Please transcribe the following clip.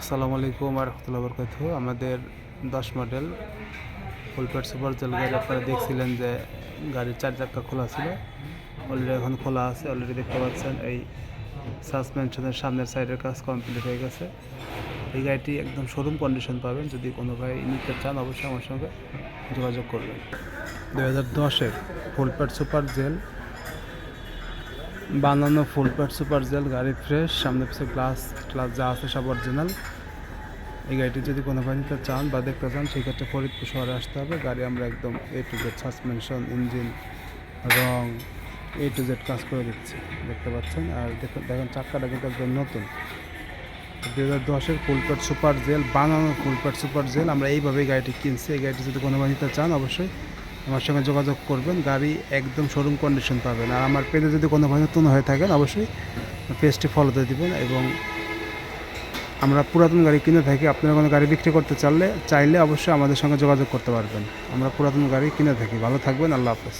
আসসালামু আলাইকুম আর রহমতুল্লাহ বরকাত আমাদের দশ মডেল ফুলপেট সুপার জেল গাড়ি। আপনারা দেখছিলেন যে গাড়ির চার চাক্কা খোলা ছিল। অলরেডি এখন খোলা আছে। অলরেডি দেখতে পাচ্ছেন এই সাসপেনশনের সামনের সাইডের কাজ কমপ্লিট হয়ে গেছে। এই গাড়িটি একদম শোরুম কন্ডিশন পাবেন। যদি কোনো ভাই নিতে চান, অবশ্যই আমার সঙ্গে যোগাযোগ করবেন। দু হাজার দশের ফুলপেট সুপার জেল বানানো ফুল প্যাট সুপার জেল গাড়ি ফ্রেশ সামনে পিছনে গ্লাস গ্লাস যা আছে সব অরিজিনাল এই গাড়িটি যদি কোনো ভাই চান বা দেখতে চান সেক্ষেত্রে ফরিদপুর শহরে আসতে হবে। গাড়ি আমরা একদম A to Z suspension engine wrong A to Z কাজ করে দিচ্ছি। দেখতে পাচ্ছেন? আর দেখুন, দেখেন চাক্কাটা কিন্তু একদম নতুন। দু হাজার দশের ফুলপ্যাট সুপার জেল বানানো ফুলপ্যাট সুপার জেল আমরা এইভাবেই গাড়িটি কিনছি। এই গাড়িটি যদি কোনো নিতে চান, অবশ্যই আমার সঙ্গে যোগাযোগ করবেন, গাড়ি একদম শোরুম কন্ডিশন পাবেন। আর আমার পেজে যদি কোনো ভাই নতুন হয়ে থাকেন, অবশ্যই পেজটি ফলোতে দেবেন এবং আমরা পুরাতন গাড়ি কিনে থাকি। আপনারা কোনো গাড়ি বিক্রি করতে চাইলে চাইলে অবশ্যই আমাদের সঙ্গে যোগাযোগ করতে পারবেন। আমরা পুরাতন গাড়ি কিনে থাকি। ভালো থাকবেন, আল্লাহ হাফেজ।